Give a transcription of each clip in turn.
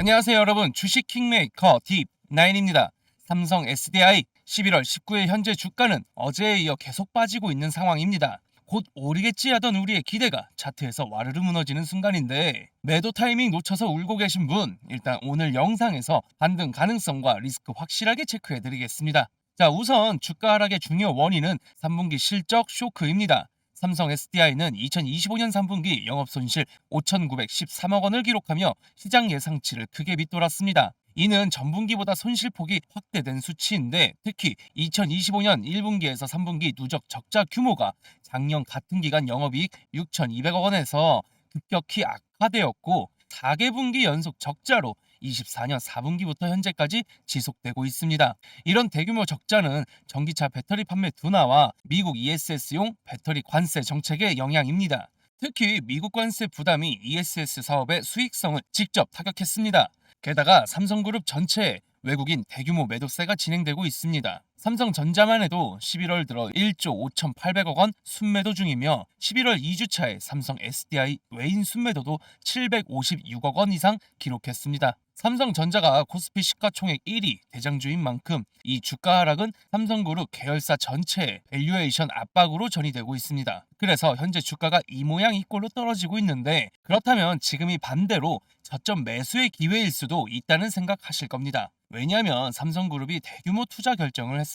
안녕하세요 여러분 주식 킹메이커 딥9입니다. 삼성 SDI 11월 19일 현재 주가는 어제에 이어 계속 빠지고 있는 상황입니다. 곧 오르겠지 하던 우리의 기대가 차트에서 와르르 무너지는 순간인데 매도 타이밍 놓쳐서 울고 계신 분 일단 오늘 영상에서 반등 가능성과 리스크 확실하게 체크해 드리겠습니다. 자 우선 주가 하락의 중요 원인은 3분기 실적 쇼크입니다. 삼성 SDI는 2025년 3분기 영업 손실 5,913억 원을 기록하며 시장 예상치를 크게 밑돌았습니다. 이는 전분기보다 손실폭이 확대된 수치인데 특히 2025년 1분기에서 3분기 누적 적자 규모가 작년 같은 기간 영업이익 6,200억 원에서 급격히 악화되었고 4개 분기 연속 적자로 24년 4분기부터 현재까지 지속되고 있습니다. 이런 대규모 적자는 전기차 배터리 판매 둔화와 미국 ESS용 배터리 관세 정책의 영향입니다. 특히 미국 관세 부담이 ESS 사업의 수익성을 직접 타격했습니다. 게다가 삼성그룹 전체에 외국인 대규모 매도세가 진행되고 있습니다. 삼성전자만 해도 11월 들어 1조 5,800억 원 순매도 중이며 11월 2주차에 삼성 SDI 외인 순매도도 756억 원 이상 기록했습니다. 삼성전자가 코스피 시가총액 1위 대장주인 만큼 이 주가 하락은 삼성그룹 계열사 전체의 밸류에이션 압박으로 전이되고 있습니다. 그래서 현재 주가가 이 모양 이 꼴로 떨어지고 있는데 그렇다면 지금이 반대로 저점 매수의 기회일 수도 있다는 생각하실 겁니다. 왜냐하면 삼성그룹이 대규모 투자 결정을 했습니다.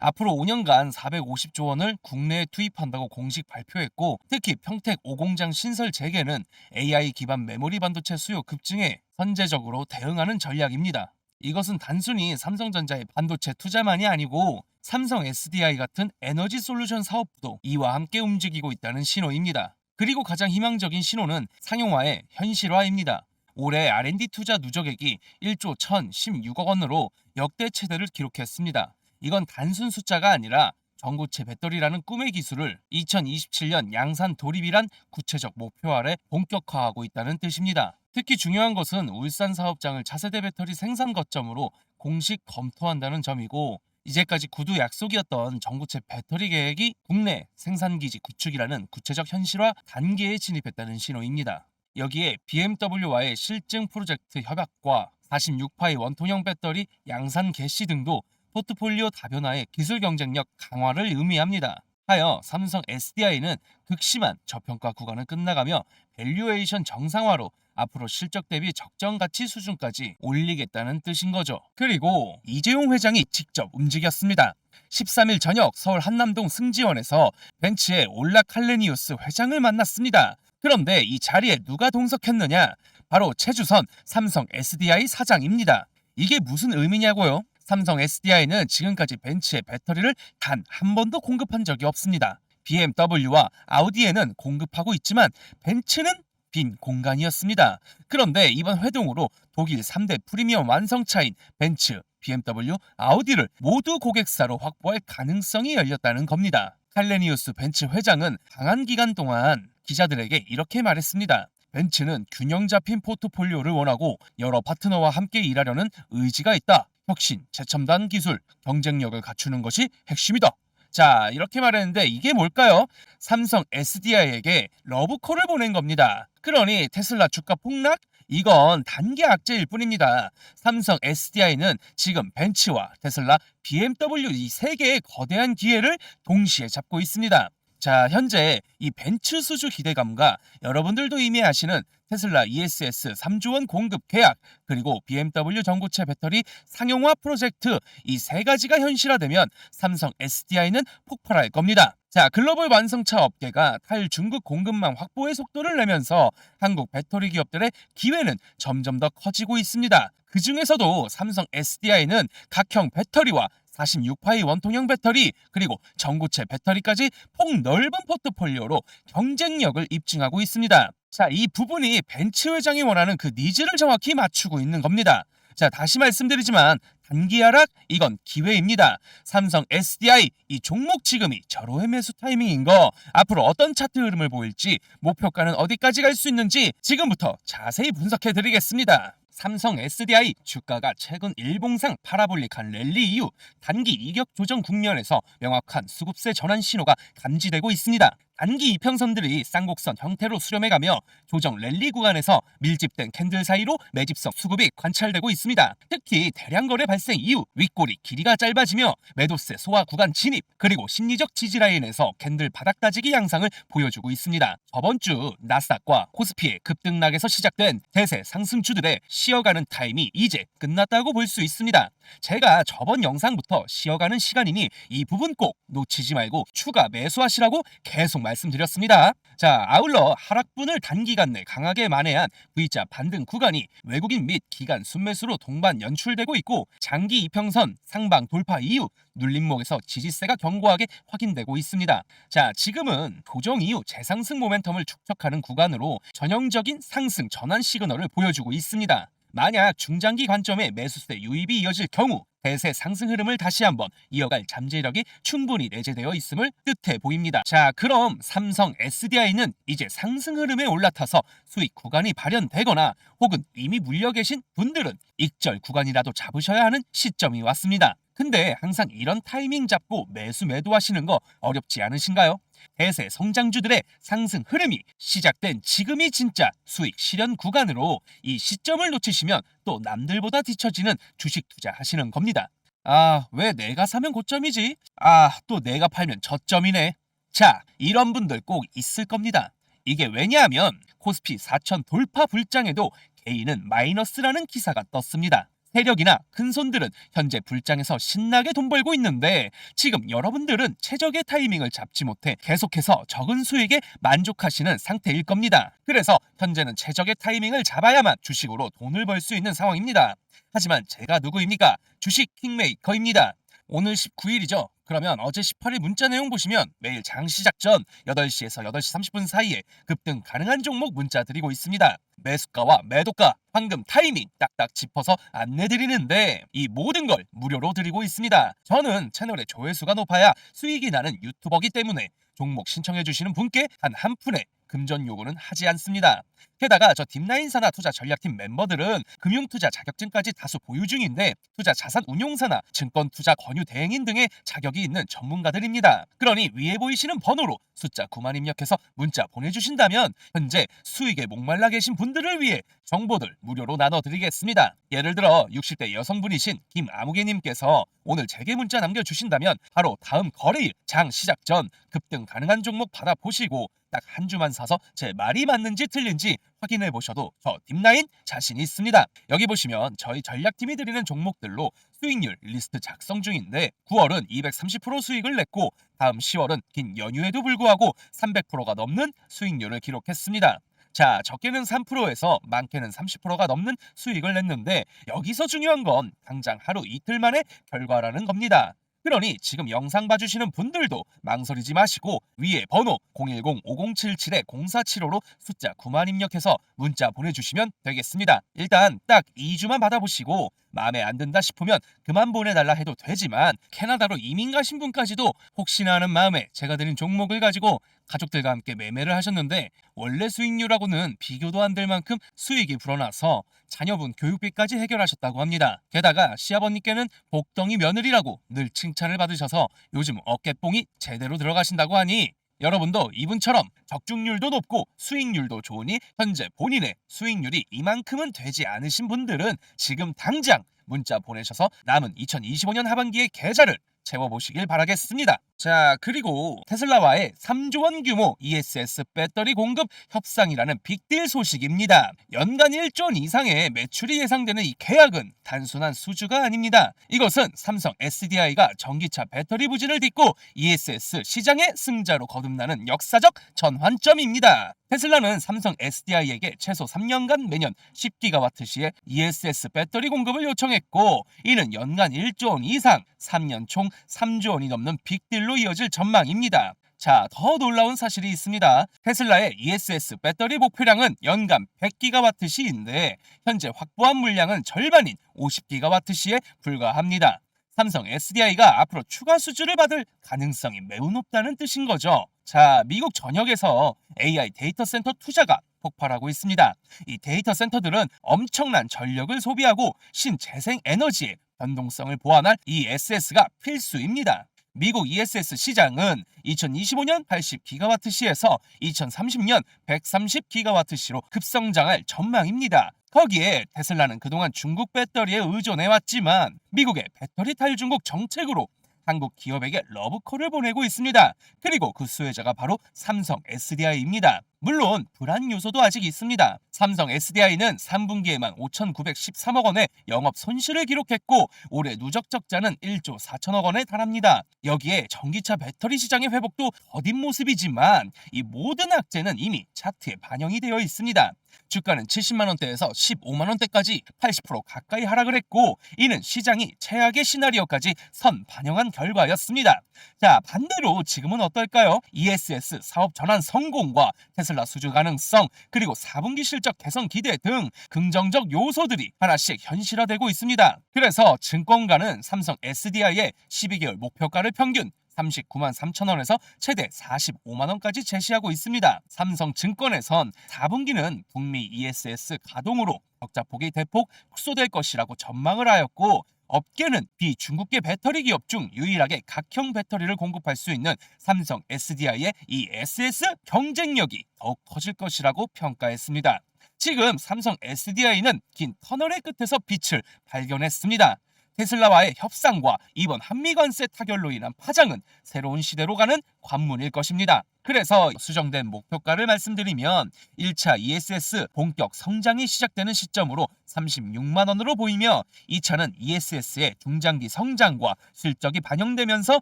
앞으로 5년간 450조 원을 국내에 투입한다고 공식 발표했고 특히 평택 5공장 신설 재개는 AI 기반 메모리 반도체 수요 급증에 선제적으로 대응하는 전략입니다. 이것은 단순히 삼성전자의 반도체 투자만이 아니고 삼성 SDI 같은 에너지 솔루션 사업부도 이와 함께 움직이고 있다는 신호입니다. 그리고 가장 희망적인 신호는 상용화의 현실화입니다. 올해 R&D 투자 누적액이 1조 1,016억 원으로 역대 최대를 기록했습니다. 이건 단순 숫자가 아니라 전고체 배터리라는 꿈의 기술을 2027년 양산 돌입이란 구체적 목표 아래 본격화하고 있다는 뜻입니다. 특히 중요한 것은 울산 사업장을 차세대 배터리 생산 거점으로 공식 검토한다는 점이고 이제까지 구두 약속이었던 전고체 배터리 계획이 국내 생산기지 구축이라는 구체적 현실화 단계에 진입했다는 신호입니다. 여기에 BMW와의 실증 프로젝트 협약과 46파이 원통형 배터리 양산 개시 등도 포트폴리오 다변화의 기술 경쟁력 강화를 의미합니다. 하여 삼성 SDI는 극심한 저평가 구간을 끝나가며 밸류에이션 정상화로 앞으로 실적 대비 적정 가치 수준까지 올리겠다는 뜻인 거죠. 그리고 이재용 회장이 직접 움직였습니다. 13일 저녁 서울 한남동 승지원에서 벤츠의 올라 칼레니우스 회장을 만났습니다. 그런데 이 자리에 누가 동석했느냐? 바로 최주선 삼성 SDI 사장입니다. 이게 무슨 의미냐고요? 삼성 SDI는 지금까지 벤츠의 배터리를 단 한 번도 공급한 적이 없습니다. BMW와 아우디에는 공급하고 있지만 벤츠는 빈 공간이었습니다. 그런데 이번 회동으로 독일 3대 프리미엄 완성차인 벤츠, BMW, 아우디를 모두 고객사로 확보할 가능성이 열렸다는 겁니다. 칼레니우스 벤츠 회장은 강한 기간 동안 기자들에게 이렇게 말했습니다. 벤츠는 균형 잡힌 포트폴리오를 원하고 여러 파트너와 함께 일하려는 의지가 있다. 혁신, 최첨단 기술, 경쟁력을 갖추는 것이 핵심이다. 자, 이렇게 말했는데 이게 뭘까요? 삼성 SDI에게 러브콜을 보낸 겁니다. 그러니 테슬라 주가 폭락? 이건 단기 악재일 뿐입니다. 삼성 SDI는 지금 벤츠와 테슬라, BMW 이 세 개의 거대한 기회를 동시에 잡고 있습니다. 자, 현재 이 벤츠 수주 기대감과 여러분들도 이미 아시는 테슬라 ESS 3조 원 공급 계약, 그리고 BMW 전고체 배터리 상용화 프로젝트 이 세 가지가 현실화되면 삼성 SDI는 폭발할 겁니다. 자, 글로벌 완성차 업계가 탈중국 공급망 확보의 속도를 내면서 한국 배터리 기업들의 기회는 점점 더 커지고 있습니다. 그 중에서도 삼성 SDI는 각형 배터리와 46파이 원통형 배터리 그리고 전고체 배터리까지 폭넓은 포트폴리오로 경쟁력을 입증하고 있습니다. 자, 이 부분이 벤츠 회장이 원하는 그 니즈를 정확히 맞추고 있는 겁니다. 자, 다시 말씀드리지만 단기 하락 이건 기회입니다. 삼성 SDI 이 종목 지금이 절호의 매수 타이밍인 거 앞으로 어떤 차트 흐름을 보일지 목표가는 어디까지 갈 수 있는지 지금부터 자세히 분석해 드리겠습니다. 삼성 SDI 주가가 최근 일봉상 파라볼릭한 랠리 이후 단기 이격 조정 국면에서 명확한 수급세 전환 신호가 감지되고 있습니다. 단기 이평선들이 쌍곡선 형태로 수렴해가며 조정 랠리 구간에서 밀집된 캔들 사이로 매집성 수급이 관찰되고 있습니다. 특히 대량 거래 발생 이후 윗골이 길이가 짧아지며 매도세 소화 구간 진입 그리고 심리적 지지 라인에서 캔들 바닥 따지기 양상을 보여주고 있습니다. 저번 주 나스닥과 코스피의 급등락에서 시작된 대세 상승주들의 쉬어가는 타임이 이제 끝났다고 볼 수 있습니다. 제가 저번 영상부터 쉬어가는 시간이니 이 부분 꼭 놓치지 말고 추가 매수하시라고 계속 말씀드렸습니다. 자, 아울러 하락분을 단기간 내 강하게 만회한 V자 반등 구간이 외국인 및 기간 순매수로 동반 연출되고 있고 장기 이평선 상방 돌파 이후 눌림목에서 지지세가 견고하게 확인되고 있습니다. 자, 지금은 조정 이후 재상승 모멘텀을 축적하는 구간으로 전형적인 상승 전환 시그널을 보여주고 있습니다. 만약 중장기 관점의 매수세 유입이 이어질 경우 대세 상승 흐름을 다시 한번 이어갈 잠재력이 충분히 내재되어 있음을 뜻해 보입니다. 자, 그럼 삼성 SDI는 이제 상승 흐름에 올라타서 수익 구간이 발현되거나 혹은 이미 물려 계신 분들은 익절 구간이라도 잡으셔야 하는 시점이 왔습니다. 근데 항상 이런 타이밍 잡고 매수 매도하시는 거 어렵지 않으신가요? 대세 성장주들의 상승 흐름이 시작된 지금이 진짜 수익 실현 구간으로 이 시점을 놓치시면 또 남들보다 뒤처지는 주식 투자하시는 겁니다. 아, 왜 내가 사면 고점이지? 아, 또 내가 팔면 저점이네. 자, 이런 분들 꼭 있을 겁니다. 이게 왜냐하면 코스피 4천 돌파 불장에도 개인은 마이너스라는 기사가 떴습니다. 세력이나 큰 손들은 현재 불장에서 신나게 돈 벌고 있는데 지금 여러분들은 최적의 타이밍을 잡지 못해 계속해서 적은 수익에 만족하시는 상태일 겁니다. 그래서 현재는 최적의 타이밍을 잡아야만 주식으로 돈을 벌 수 있는 상황입니다. 하지만 제가 누구입니까? 주식 킹메이커입니다. 오늘 19일이죠. 그러면 어제 18일 문자 내용 보시면 매일 장 시작 전 8시에서 8시 30분 사이에 급등 가능한 종목 문자 드리고 있습니다. 매수가와 매도가, 황금 타이밍 딱딱 짚어서 안내드리는데 이 모든 걸 무료로 드리고 있습니다. 저는 채널의 조회수가 높아야 수익이 나는 유튜버기 때문에 종목 신청해 주시는 분께 단한 푼의 금전 요구는 하지 않습니다. 게다가 저 딥라인사나 투자 전략팀 멤버들은 금융투자 자격증까지 다수 보유 중인데 투자 자산 운용사나 증권 투자 권유 대행인 등의 자격이 있는 전문가들입니다. 그러니 위에 보이시는 번호로 숫자 9만 입력해서 문자 보내주신다면 현재 수익에 목말라 계신 분 들을 위해 정보들 무료로 나눠드리겠습니다. 예를 들어 60대 여성분이신 김아무개님께서 오늘 제게 문자 남겨주신다면 바로 다음 거래일 장 시작 전 급등 가능한 종목 받아보시고 딱 한 주만 사서 제 말이 맞는지 틀린지 확인해 보셔도 저 딥라인 자신 있습니다. 여기 보시면 저희 전략팀이 드리는 종목들로 수익률 리스트 작성 중인데 9월은 230% 수익을 냈고 다음 10월은 긴 연휴에도 불구하고 300%가 넘는 수익률을 기록했습니다. 자, 적게는 3%에서 많게는 30%가 넘는 수익을 냈는데 여기서 중요한 건 당장 하루 이틀 만의 결과라는 겁니다. 그러니 지금 영상 봐주시는 분들도 망설이지 마시고 위에 번호 010-5077-0475로 숫자 9만 입력해서 문자 보내주시면 되겠습니다. 일단 딱 2주만 받아보시고 마음에 안 든다 싶으면 그만 보내달라 해도 되지만 캐나다로 이민 가신 분까지도 혹시나 하는 마음에 제가 드린 종목을 가지고 가족들과 함께 매매를 하셨는데 원래 수익률하고는 비교도 안 될 만큼 수익이 불어나서 자녀분 교육비까지 해결하셨다고 합니다. 게다가 시아버님께는 복덩이 며느리라고 늘 칭찬을 받으셔서 요즘 어깨뽕이 제대로 들어가신다고 하니 여러분도 이분처럼 적중률도 높고 수익률도 좋으니 현재 본인의 수익률이 이만큼은 되지 않으신 분들은 지금 당장 문자 보내셔서 남은 2025년 하반기의 계좌를 채워보시길 바라겠습니다. 자, 그리고 테슬라와의 3조 원 규모 ESS 배터리 공급 협상이라는 빅딜 소식입니다. 연간 1조 원 이상의 매출이 예상되는 이 계약은 단순한 수주가 아닙니다. 이것은 삼성 SDI가 전기차 배터리 부진을 딛고 ESS 시장의 승자로 거듭나는 역사적 전환점입니다. 테슬라는 삼성 SDI에게 최소 3년간 매년 10기가와트 시의 ESS 배터리 공급을 요청했고 이는 연간 1조 원 이상 3년 총 3조 원이 넘는 빅딜로 이어질 전망입니다. 자, 더 놀라운 사실이 있습니다. 테슬라의 ESS 배터리 목표량은 연간 100GWh인데 현재 확보한 물량은 절반인 50GWh에 불과합니다. 삼성 SDI가 앞으로 추가 수주를 받을 가능성이 매우 높다는 뜻인 거죠. 자, 미국 전역에서 AI 데이터 센터 투자가 폭발하고 있습니다. 이 데이터 센터들은 엄청난 전력을 소비하고 신재생 에너지의 변동성을 보완할 이 SS가 필수입니다. 미국 ESS 시장은 2025년 80GWh에서 2030년 130GWh로 급성장할 전망입니다. 거기에 테슬라는 그동안 중국 배터리에 의존해왔지만 미국의 배터리 탈중국 정책으로 한국 기업에게 러브콜을 보내고 있습니다. 그리고 그 수혜자가 바로 삼성 SDI입니다. 물론 불안 요소도 아직 있습니다. 삼성 SDI는 3분기에만 5,913억 원의 영업 손실을 기록했고 올해 누적 적자는 1조 4천억 원에 달합니다. 여기에 전기차 배터리 시장의 회복도 더딘 모습이지만 이 모든 악재는 이미 차트에 반영이 되어 있습니다. 주가는 70만 원대에서 15만 원대까지 80% 가까이 하락을 했고 이는 시장이 최악의 시나리오까지 선 반영한 결과였습니다. 자 반대로 지금은 어떨까요? ESS 사업 전환 성공과 테슬라 수주 가능성 그리고 4분기 실적 개선 기대 등 긍정적 요소들이 하나씩 현실화되고 있습니다. 그래서 증권가는 삼성 SDI의 12개월 목표가를 평균 39만 3천 원에서 최대 45만 원까지 제시하고 있습니다. 삼성증권에선 4분기는 북미 ESS 가동으로 적자폭이 대폭 축소될 것이라고 전망을 하였고 업계는 비중국계 배터리 기업 중 유일하게 각형 배터리를 공급할 수 있는 삼성 SDI의 이 SS 경쟁력이 더욱 커질 것이라고 평가했습니다. 지금 삼성 SDI는 긴 터널의 끝에서 빛을 발견했습니다. 테슬라와의 협상과 이번 한미 관세 타결로 인한 파장은 새로운 시대로 가는 관문일 것입니다. 그래서 수정된 목표가를 말씀드리면 1차 ESS 본격 성장이 시작되는 시점으로 36만 원으로 보이며 2차는 ESS의 중장기 성장과 실적이 반영되면서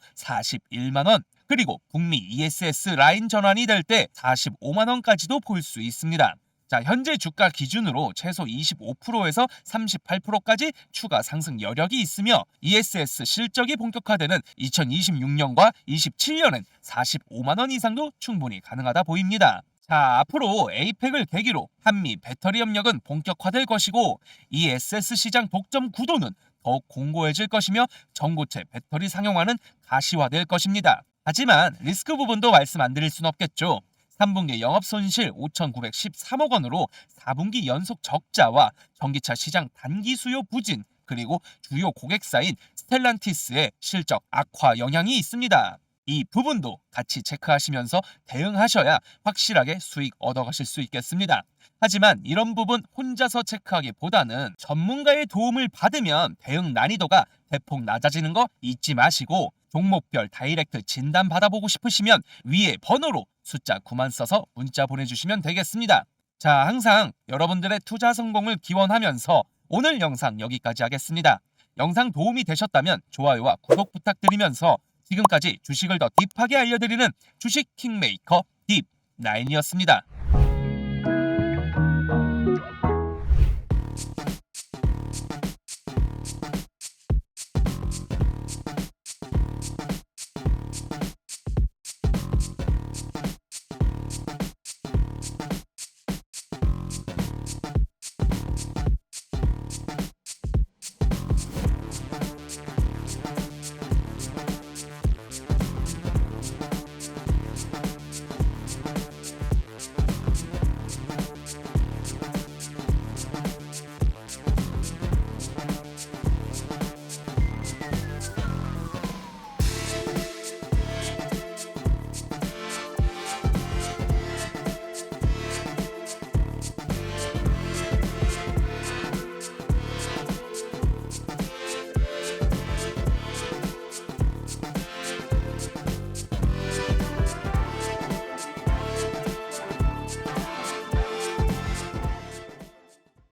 41만 원, 그리고 북미 ESS 라인 전환이 될 때 45만 원까지도 볼 수 있습니다. 자, 현재 주가 기준으로 최소 25%에서 38%까지 추가 상승 여력이 있으며 ESS 실적이 본격화되는 2026년과 27년엔 45만 원 이상도 충분히 가능하다 보입니다. 자, 앞으로 에이펙을 계기로 한미 배터리 협력은 본격화될 것이고 ESS 시장 독점 구도는 더욱 공고해질 것이며 전고체 배터리 상용화는 가시화될 것입니다. 하지만 리스크 부분도 말씀 안 드릴 순 없겠죠. 3분기 영업 손실 5,913억 원으로 4분기 연속 적자와 전기차 시장 단기 수요 부진 그리고 주요 고객사인 스텔란티스의 실적 악화 영향이 있습니다. 이 부분도 같이 체크하시면서 대응하셔야 확실하게 수익 얻어가실 수 있겠습니다. 하지만 이런 부분 혼자서 체크하기보다는 전문가의 도움을 받으면 대응 난이도가 대폭 낮아지는 거 잊지 마시고 종목별 다이렉트 진단 받아보고 싶으시면 위에 번호로 숫자 9만 써서 문자 보내주시면 되겠습니다. 자, 항상 여러분들의 투자 성공을 기원하면서 오늘 영상 여기까지 하겠습니다. 영상 도움이 되셨다면 좋아요와 구독 부탁드리면서 지금까지 주식을 더 딥하게 알려드리는 주식 킹메이커 딥9이었습니다.